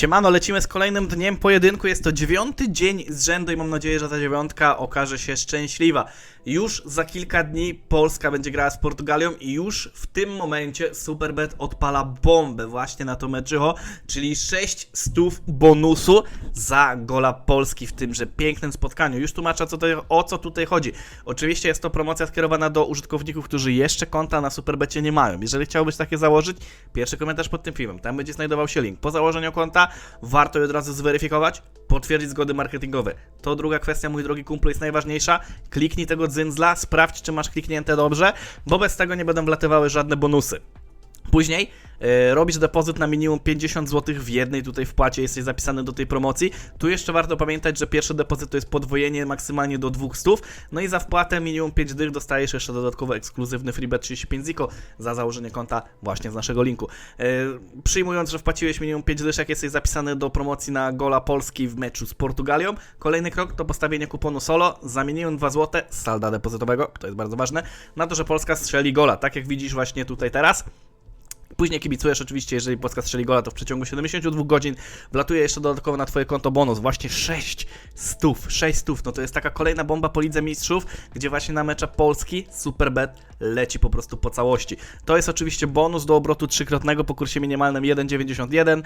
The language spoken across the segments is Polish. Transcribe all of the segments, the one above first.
Siemano, lecimy z kolejnym dniem pojedynku. Jest to dziewiąty dzień z rzędu i mam nadzieję, że ta dziewiątka okaże się szczęśliwa. Już za kilka dni Polska będzie grała z Portugalią i już w tym momencie Superbet odpala bombę właśnie na to meczycho, czyli 6 stów bonusu za gola Polski w tymże pięknym spotkaniu. Już tłumaczę co tutaj, o co tutaj chodzi. Oczywiście jest to promocja skierowana do użytkowników, którzy jeszcze konta na Superbecie nie mają. Jeżeli chciałbyś takie założyć, pierwszy komentarz pod tym filmem. Tam będzie znajdował się link. Po założeniu konta warto je od razu zweryfikować, potwierdzić zgody marketingowe. To druga kwestia, mój drogi kumplu, jest najważniejsza. Kliknij tego dzyndzla, sprawdź, czy masz kliknięte dobrze, bo bez tego nie będą wlatywały żadne bonusy. Później robisz depozyt na minimum 50 zł w jednej tutaj wpłacie, jesteś zapisany do tej promocji. Tu jeszcze warto pamiętać, że pierwszy depozyt to jest podwojenie maksymalnie do 200, no i za wpłatę minimum 5 dych dostajesz jeszcze dodatkowo ekskluzywny freebet 35 ziko za założenie konta właśnie z naszego linku. E, przyjmując, że wpłaciłeś minimum 5 dyszek, jesteś zapisany do promocji na gola Polski w meczu z Portugalią. Kolejny krok to postawienie kuponu solo za minimum 2 zł salda depozytowego, to jest bardzo ważne, na to, że Polska strzeli gola, tak jak widzisz właśnie tutaj teraz. Później kibicujesz oczywiście, jeżeli Polska strzeli gola, to w przeciągu 72 godzin wlatuje jeszcze dodatkowo na twoje konto bonus, właśnie 6 stów, 6 stów, no to jest taka kolejna bomba po Lidze Mistrzów, gdzie właśnie na mecze Polski Superbet leci po prostu po całości. To jest oczywiście bonus do obrotu trzykrotnego po kursie minimalnym 1,91.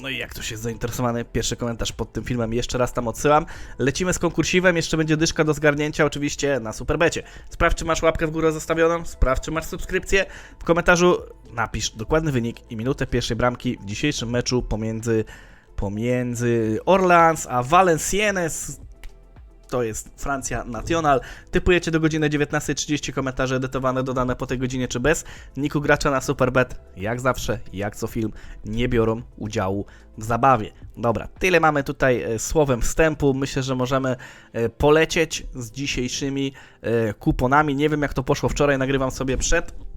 No i jak ktoś jest zainteresowany, pierwszy komentarz pod tym filmem jeszcze raz tam odsyłam. Lecimy z konkursivem, jeszcze będzie dyszka do zgarnięcia oczywiście na Superbecie. Sprawdź, czy masz łapkę w górę zostawioną, sprawdź, czy masz subskrypcję. W komentarzu napisz dokładny wynik i minutę pierwszej bramki w dzisiejszym meczu pomiędzy, pomiędzy Orleans a Valenciennes to jest Francja National. Typujecie do godziny 19.30 komentarze edytowane, dodane po tej godzinie czy bez. Niku gracza na Superbet, jak zawsze, jak co film, nie biorą udziału w zabawie. Dobra, tyle mamy tutaj e, słowem wstępu. Myślę, że możemy e, polecieć z dzisiejszymi e, kuponami. Nie wiem jak to poszło wczoraj, nagrywam sobie przed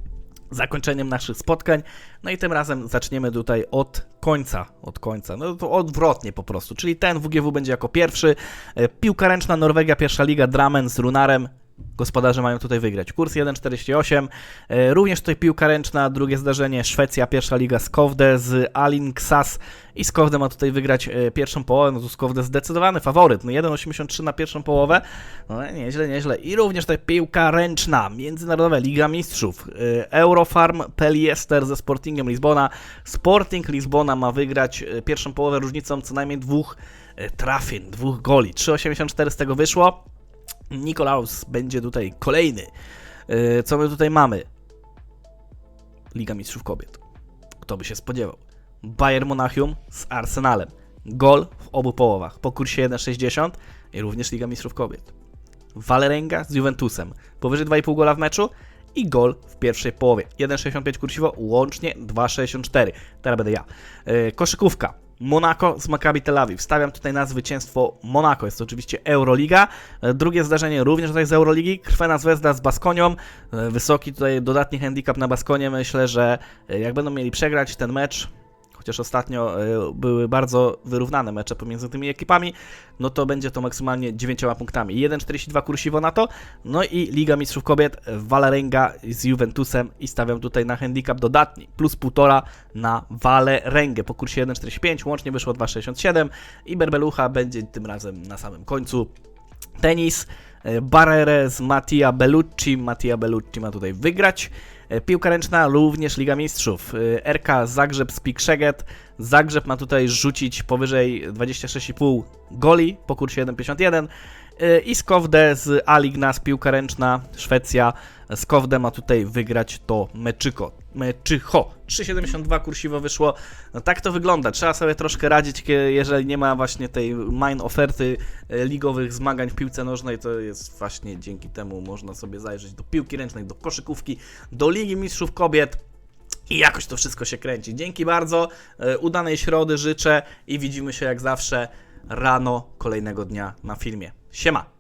zakończeniem naszych spotkań. No i tym razem zaczniemy tutaj od końca, od końca, no to odwrotnie po prostu, czyli ten WGW będzie jako pierwszy. E, Piłka ręczna Norwegia, pierwsza liga, Dramen z Runarem. Gospodarze mają tutaj wygrać. Kurs 1,48. E, Również tutaj piłka ręczna, drugie zdarzenie Szwecja, pierwsza liga Skowde z Alingsas i Skowde ma tutaj wygrać e, pierwszą połowę. No tu Skowde zdecydowany faworyt. No 1,83 na pierwszą połowę. No nieźle, nieźle. I również tutaj piłka ręczna, międzynarodowa Liga Mistrzów. E, Eurofarm Peliester ze Sportingiem Lizbona. Sporting Lizbona ma wygrać pierwszą połowę różnicą co najmniej dwóch trafień, dwóch goli. 3,84 z tego wyszło. Nikolaus będzie tutaj kolejny. E, Co my tutaj mamy? Liga Mistrzów Kobiet. Kto by się spodziewał? Bayern Monachium z Arsenalem. Gol w obu połowach. Po kursie 1,60 i również Liga Mistrzów Kobiet. Valerenga z Juventusem. Powyżej 2,5 gola w meczu i gol w pierwszej połowie. 1,65 kursiwo, łącznie 2,64. Teraz będę ja. E, Koszykówka. Monaco z Maccabi Tel Awiw. Stawiam tutaj na zwycięstwo Monaco. Jest to oczywiście Euroliga. E, Drugie zdarzenie również tutaj z Euroligi. Krwena Zvezda z Baskonią. E, Wysoki tutaj dodatni handicap na Baskonie. Myślę, że e, jak będą mieli przegrać ten mecz, chociaż ostatnio e, były bardzo wyrównane mecze pomiędzy tymi ekipami, no to będzie to maksymalnie 9 punktami. 1,42 kursiwo na to, no i Liga Mistrzów Kobiet Valerenga z Juventusem i stawiam tutaj na handicap dodatni, plus 1,5 na Valerengę po kursie 1,45, łącznie wyszło 2,67 i Berbelucha będzie tym razem na samym końcu. Tenis, e, Barrere z Mattia Bellucci. Mattia Bellucci ma tutaj wygrać. E, Piłka ręczna, również Liga Mistrzów. E, RK Zagrzeb Spik Szeged. Zagrzeb ma tutaj rzucić powyżej 26,5 goli po kursie 1,51. E, I Skowde z Alignas, piłka ręczna, Szwecja. Skowde ma tutaj wygrać to meczyko. Meczycho. 3,72 kursiwo wyszło. No tak to wygląda. Trzeba sobie troszkę radzić, jeżeli nie ma właśnie tej main oferty e, ligowych zmagań w piłce nożnej, to jest właśnie dzięki temu można sobie zajrzeć do piłki ręcznej, do koszykówki, do Ligi Mistrzów Kobiet. I jakoś to wszystko się kręci. Dzięki bardzo, e, udanej środy życzę i widzimy się jak zawsze rano kolejnego dnia na filmie. Siema!